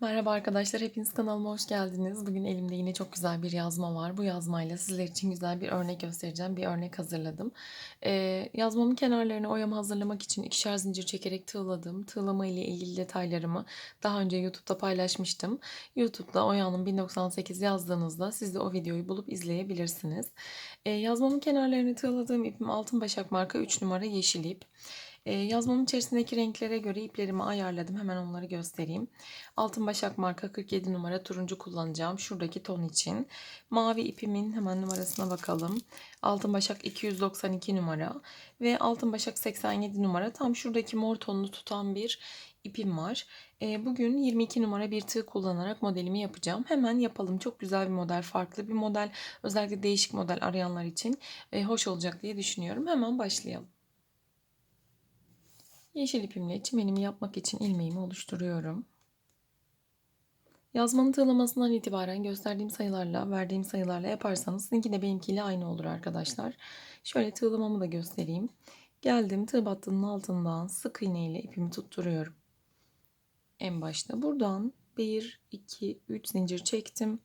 Merhaba arkadaşlar, hepiniz kanalıma hoş geldiniz. Bugün elimde yine çok güzel bir yazma var. Bu yazmayla sizler için güzel bir örnek göstereceğim. Bir örnek hazırladım. Ee, yazmamın kenarlarını oyama hazırlamak için ikişer zincir çekerek tığladım. Tığlama ile ilgili detaylarımı daha önce YouTube'da paylaşmıştım. YouTube'da Oya'nın 1098 yazdığınızda siz de o videoyu bulup izleyebilirsiniz. Ee, yazmamın kenarlarını tığladığım ipim Altın Başak marka 3 numara yeşil ip. Ee, yazmamın içerisindeki renklere göre iplerimi ayarladım. Hemen onları göstereyim. Altın Başak marka 47 numara turuncu kullanacağım. Şuradaki ton için. Mavi ipimin hemen numarasına bakalım. Altın Başak 292 numara ve Altın Başak 87 numara. Tam şuradaki mor tonunu tutan bir ipim var. Ee, bugün 22 numara bir tığ kullanarak modelimi yapacağım. Hemen yapalım. Çok güzel bir model, farklı bir model. Özellikle değişik model arayanlar için e, hoş olacak diye düşünüyorum. Hemen başlayalım. Yeşil ipimle çimenimi yapmak için ilmeğimi oluşturuyorum. Yazmanın tığlamasından itibaren gösterdiğim sayılarla, verdiğim sayılarla yaparsanız sizinki de benimkiyle aynı olur arkadaşlar. Şöyle tığlamamı da göstereyim. Geldim tığ battının altından sık iğne ile ipimi tutturuyorum. En başta buradan 1, 2, 3 zincir çektim.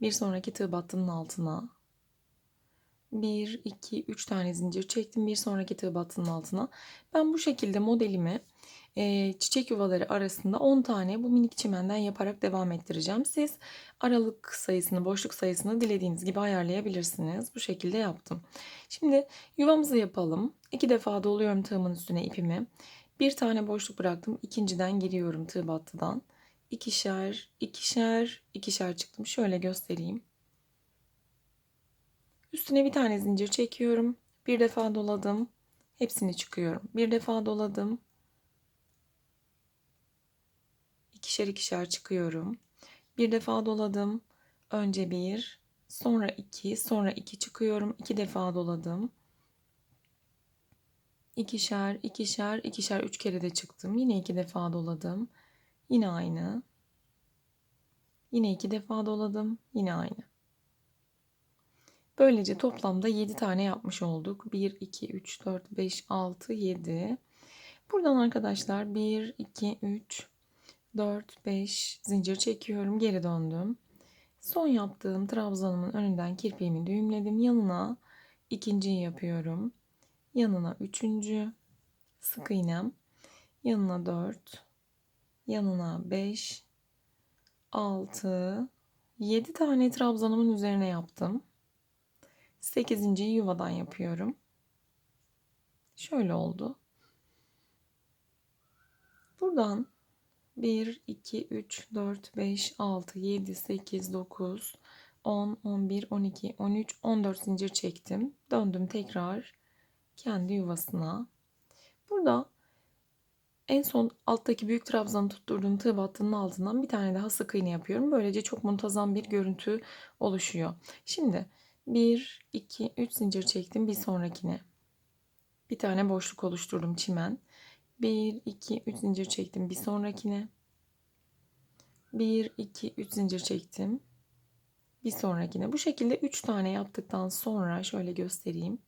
Bir sonraki tığ battının altına 1, 2, 3 tane zincir çektim. Bir sonraki tığ battının altına. Ben bu şekilde modelimi e, çiçek yuvaları arasında 10 tane bu minik çimenden yaparak devam ettireceğim. Siz aralık sayısını, boşluk sayısını dilediğiniz gibi ayarlayabilirsiniz. Bu şekilde yaptım. Şimdi yuvamızı yapalım. İki defa doluyorum tığımın üstüne ipimi. Bir tane boşluk bıraktım. İkinciden giriyorum tığ battıdan. İkişer, ikişer, ikişer çıktım. Şöyle göstereyim. Üstüne bir tane zincir çekiyorum. Bir defa doladım. Hepsini çıkıyorum. Bir defa doladım. İkişer ikişer çıkıyorum. Bir defa doladım. Önce bir, sonra iki, sonra iki çıkıyorum. İki defa doladım. İkişer, ikişer, ikişer, üç kere de çıktım. Yine iki defa doladım. Yine aynı. Yine iki defa doladım. Yine aynı. Böylece toplamda 7 tane yapmış olduk. 1, 2, 3, 4, 5, 6, 7. Buradan arkadaşlar 1, 2, 3, 4, 5 zincir çekiyorum. Geri döndüm. Son yaptığım trabzanımın önünden kirpiğimi düğümledim. Yanına ikinciyi yapıyorum. Yanına üçüncü sık iğnem. Yanına 4, yanına 5, 6, 7 tane trabzanımın üzerine yaptım. 8. yuvadan yapıyorum. Şöyle oldu. Buradan 1, 2, 3, 4, 5, 6, 7, 8, 9, 10, 11, 12, 13, 14 zincir çektim. Döndüm tekrar kendi yuvasına. Burada en son alttaki büyük trabzanı tutturduğum tığ battının altından bir tane daha sık iğne yapıyorum. Böylece çok muntazam bir görüntü oluşuyor. Şimdi 1, 2, 3 zincir çektim bir sonrakine. Bir tane boşluk oluşturdum çimen. 1, 2, 3 zincir çektim bir sonrakine. 1, 2, 3 zincir çektim. Bir sonrakine. Bu şekilde 3 tane yaptıktan sonra şöyle göstereyim.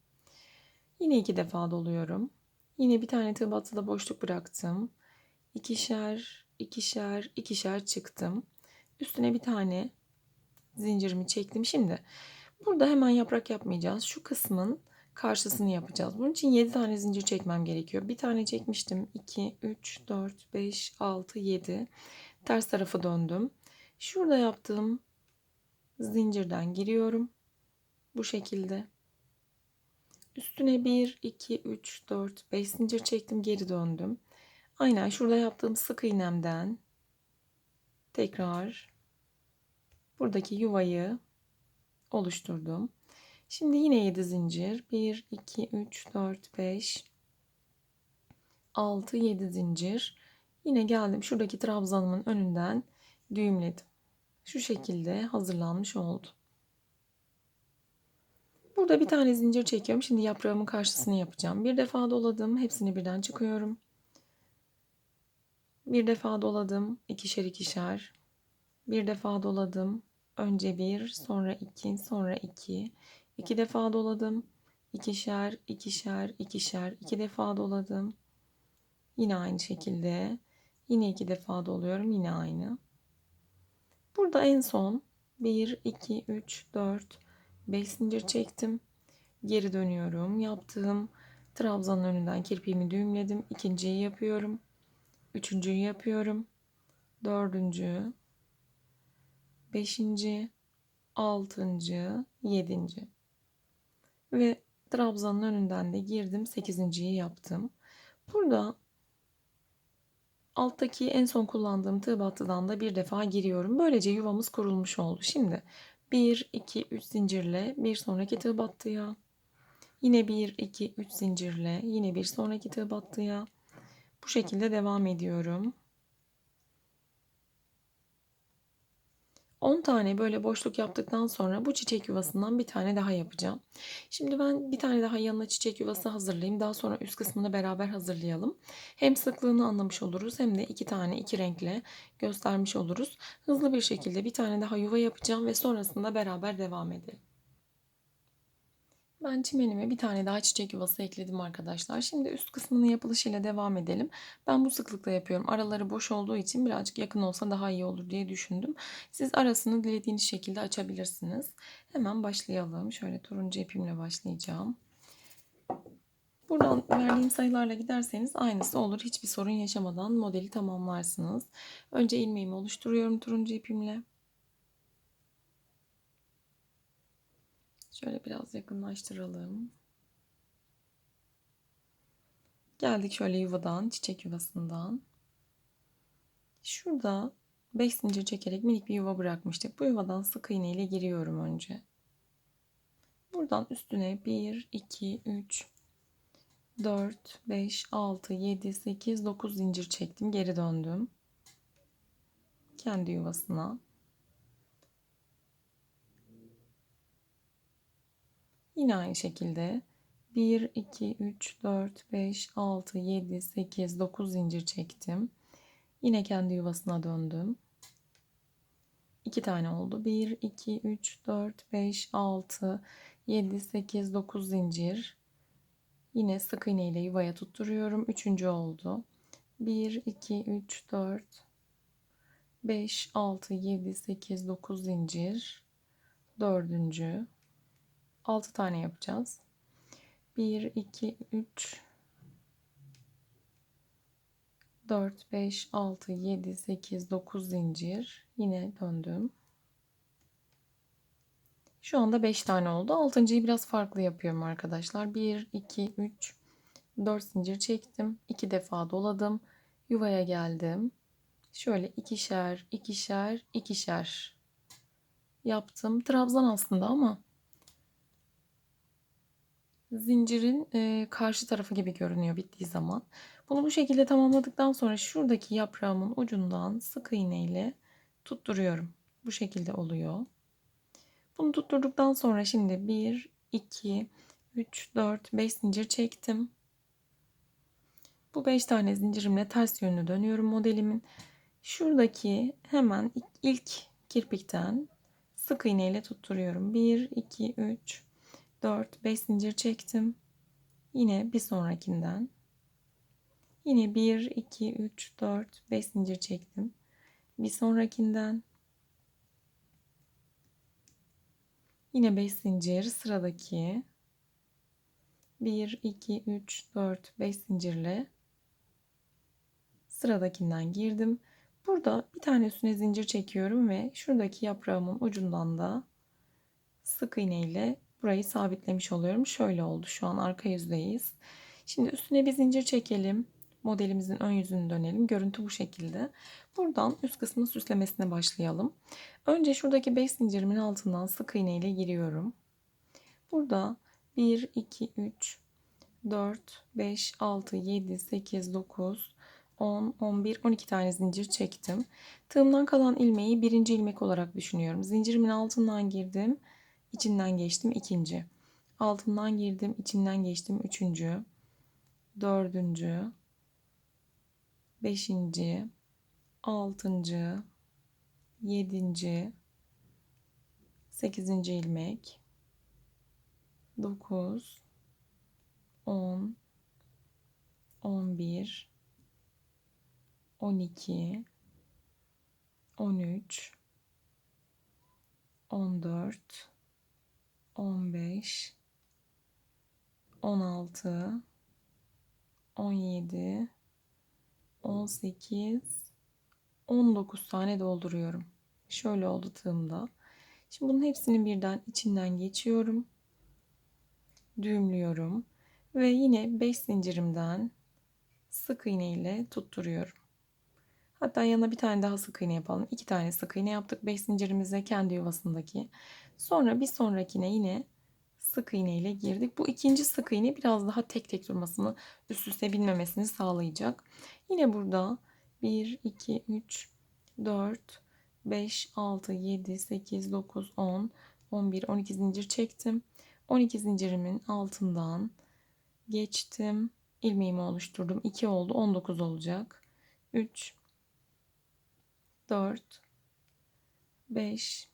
Yine iki defa doluyorum. Yine bir tane tığ battıda boşluk bıraktım. İkişer, ikişer, ikişer çıktım. Üstüne bir tane zincirimi çektim. Şimdi Burada hemen yaprak yapmayacağız. Şu kısmın karşısını yapacağız. Bunun için 7 tane zincir çekmem gerekiyor. Bir tane çekmiştim. 2, 3, 4, 5, 6, 7. Ters tarafa döndüm. Şurada yaptığım zincirden giriyorum. Bu şekilde. Üstüne 1, 2, 3, 4, 5 zincir çektim. Geri döndüm. Aynen şurada yaptığım sık iğnemden tekrar buradaki yuvayı oluşturdum. Şimdi yine 7 zincir. 1, 2, 3, 4, 5, 6, 7 zincir. Yine geldim şuradaki trabzanımın önünden düğümledim. Şu şekilde hazırlanmış oldu. Burada bir tane zincir çekiyorum. Şimdi yaprağımın karşısını yapacağım. Bir defa doladım. Hepsini birden çıkıyorum. Bir defa doladım. ikişer ikişer. Bir defa doladım. Önce bir, sonra iki, sonra iki. İki defa doladım. İkişer, ikişer, ikişer. iki defa doladım. Yine aynı şekilde. Yine iki defa doluyorum. Yine aynı. Burada en son 1, 2, 3, 4, 5 zincir çektim. Geri dönüyorum. Yaptığım trabzanın önünden kirpiğimi düğümledim. İkinciyi yapıyorum. Üçüncüyü yapıyorum. Dördüncü. Beşinci. Altıncı. Yedinci. Ve trabzanın önünden de girdim. Sekizinciyi yaptım. Burada alttaki en son kullandığım tığ battıdan da bir defa giriyorum. Böylece yuvamız kurulmuş oldu. Şimdi 1, 2, 3 zincirle bir sonraki tığ battıya. Yine 1, 2, 3 zincirle yine bir sonraki tığ battıya. Bu şekilde devam ediyorum. 10 tane böyle boşluk yaptıktan sonra bu çiçek yuvasından bir tane daha yapacağım. Şimdi ben bir tane daha yanına çiçek yuvası hazırlayayım. Daha sonra üst kısmını beraber hazırlayalım. Hem sıklığını anlamış oluruz hem de iki tane iki renkle göstermiş oluruz. Hızlı bir şekilde bir tane daha yuva yapacağım ve sonrasında beraber devam edelim. Ben çimenime bir tane daha çiçek yuvası ekledim arkadaşlar. Şimdi üst kısmının yapılışıyla devam edelim. Ben bu sıklıkla yapıyorum. Araları boş olduğu için birazcık yakın olsa daha iyi olur diye düşündüm. Siz arasını dilediğiniz şekilde açabilirsiniz. Hemen başlayalım. Şöyle turuncu ipimle başlayacağım. Buradan verdiğim sayılarla giderseniz aynısı olur. Hiçbir sorun yaşamadan modeli tamamlarsınız. Önce ilmeğimi oluşturuyorum turuncu ipimle. Şöyle biraz yakınlaştıralım. Geldik şöyle yuvadan, çiçek yuvasından. Şurada 5 zincir çekerek minik bir yuva bırakmıştık. Bu yuvadan sık iğne ile giriyorum önce. Buradan üstüne 1, 2, 3, 4, 5, 6, 7, 8, 9 zincir çektim. Geri döndüm. Kendi yuvasına. Yine aynı şekilde 1, 2, 3, 4, 5, 6, 7, 8, 9 zincir çektim. Yine kendi yuvasına döndüm. 2 tane oldu. 1, 2, 3, 4, 5, 6, 7, 8, 9 zincir. Yine sık iğne ile yuvaya tutturuyorum. Üçüncü oldu. 1, 2, 3, 4, 5, 6, 7, 8, 9 zincir. Dördüncü. 6 tane yapacağız. 1, 2, 3, 4, 5, 6, 7, 8, 9 zincir. Yine döndüm. Şu anda 5 tane oldu. 6.yı biraz farklı yapıyorum arkadaşlar. 1, 2, 3, 4 zincir çektim. 2 defa doladım. Yuvaya geldim. Şöyle ikişer, ikişer, ikişer yaptım. Trabzan aslında ama zincirin e, karşı tarafı gibi görünüyor bittiği zaman. Bunu bu şekilde tamamladıktan sonra şuradaki yaprağımın ucundan sık iğne ile tutturuyorum. Bu şekilde oluyor. Bunu tutturduktan sonra şimdi 1, 2, 3, 4, 5 zincir çektim. Bu 5 tane zincirimle ters yönlü dönüyorum modelimin. Şuradaki hemen ilk kirpikten sık iğne ile tutturuyorum. 1, 2, 3, 4, 5 zincir çektim. Yine bir sonrakinden. Yine 1, 2, 3, 4, 5 zincir çektim. Bir sonrakinden. Yine 5 zincir sıradaki 1, 2, 3, 4, 5 zincirle sıradakinden girdim. Burada bir tane üstüne zincir çekiyorum ve şuradaki yaprağımın ucundan da sık iğne ile burayı sabitlemiş oluyorum. Şöyle oldu. Şu an arka yüzdeyiz. Şimdi üstüne bir zincir çekelim. Modelimizin ön yüzünü dönelim. Görüntü bu şekilde. Buradan üst kısmın süslemesine başlayalım. Önce şuradaki 5 zincirimin altından sık iğne ile giriyorum. Burada 1, 2, 3, 4, 5, 6, 7, 8, 9, 10, 11, 12 tane zincir çektim. Tığımdan kalan ilmeği birinci ilmek olarak düşünüyorum. Zincirimin altından girdim içinden geçtim ikinci. Altından girdim, içinden geçtim üçüncü. Dördüncü. Beşinci. Altıncı. Yedinci. Sekizinci ilmek. Dokuz. On. On bir. On iki. On üç. 14 15 16 17 18 19 tane dolduruyorum. Şöyle oldu tığımda. Şimdi bunun hepsinin birden içinden geçiyorum. Düğümlüyorum ve yine 5 zincirimden sık iğne ile tutturuyorum. Hatta yanına bir tane daha sık iğne yapalım. İki tane sık iğne yaptık 5 zincirimize kendi yuvasındaki. Sonra bir sonrakine yine sık iğne ile girdik. Bu ikinci sık iğne biraz daha tek tek durmasını, üst üste binmemesini sağlayacak. Yine burada 1, 2, 3, 4, 5, 6, 7, 8, 9, 10, 11, 12 zincir çektim. 12 zincirimin altından geçtim. ilmeğimi oluşturdum. 2 oldu. 19 olacak. 3 4 5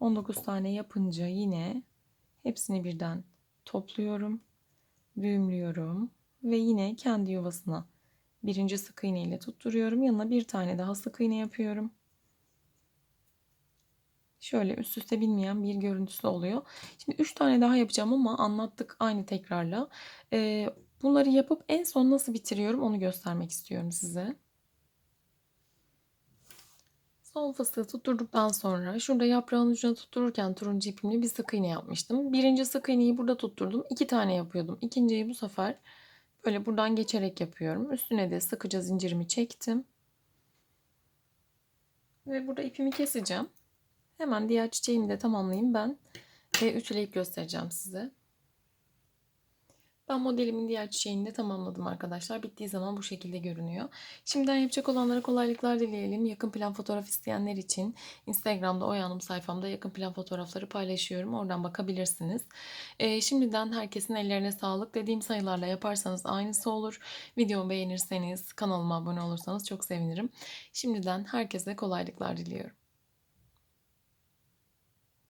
19 tane yapınca yine hepsini birden topluyorum düğümlüyorum ve yine kendi yuvasına birinci sık iğne ile tutturuyorum yanına bir tane daha sık iğne yapıyorum şöyle üst üste binmeyen bir görüntüsü oluyor. Şimdi 3 tane daha yapacağım ama anlattık aynı tekrarla. Ee, bunları yapıp en son nasıl bitiriyorum onu göstermek istiyorum size. Son fıstığı tutturduktan sonra şurada yaprağın ucuna tuttururken turuncu ipimle bir sık iğne yapmıştım. Birinci sık iğneyi burada tutturdum. iki tane yapıyordum. İkinciyi bu sefer böyle buradan geçerek yapıyorum. Üstüne de sıkıca zincirimi çektim. Ve burada ipimi keseceğim. Hemen diğer çiçeğimi de tamamlayayım ben. Ve ütüleyip göstereceğim size. Ben modelimin diğer çiçeğini de tamamladım arkadaşlar. Bittiği zaman bu şekilde görünüyor. Şimdiden yapacak olanlara kolaylıklar dileyelim. Yakın plan fotoğraf isteyenler için Instagram'da Oyanım sayfamda yakın plan fotoğrafları paylaşıyorum. Oradan bakabilirsiniz. Ee, şimdiden herkesin ellerine sağlık. Dediğim sayılarla yaparsanız aynısı olur. Videomu beğenirseniz, kanalıma abone olursanız çok sevinirim. Şimdiden herkese kolaylıklar diliyorum.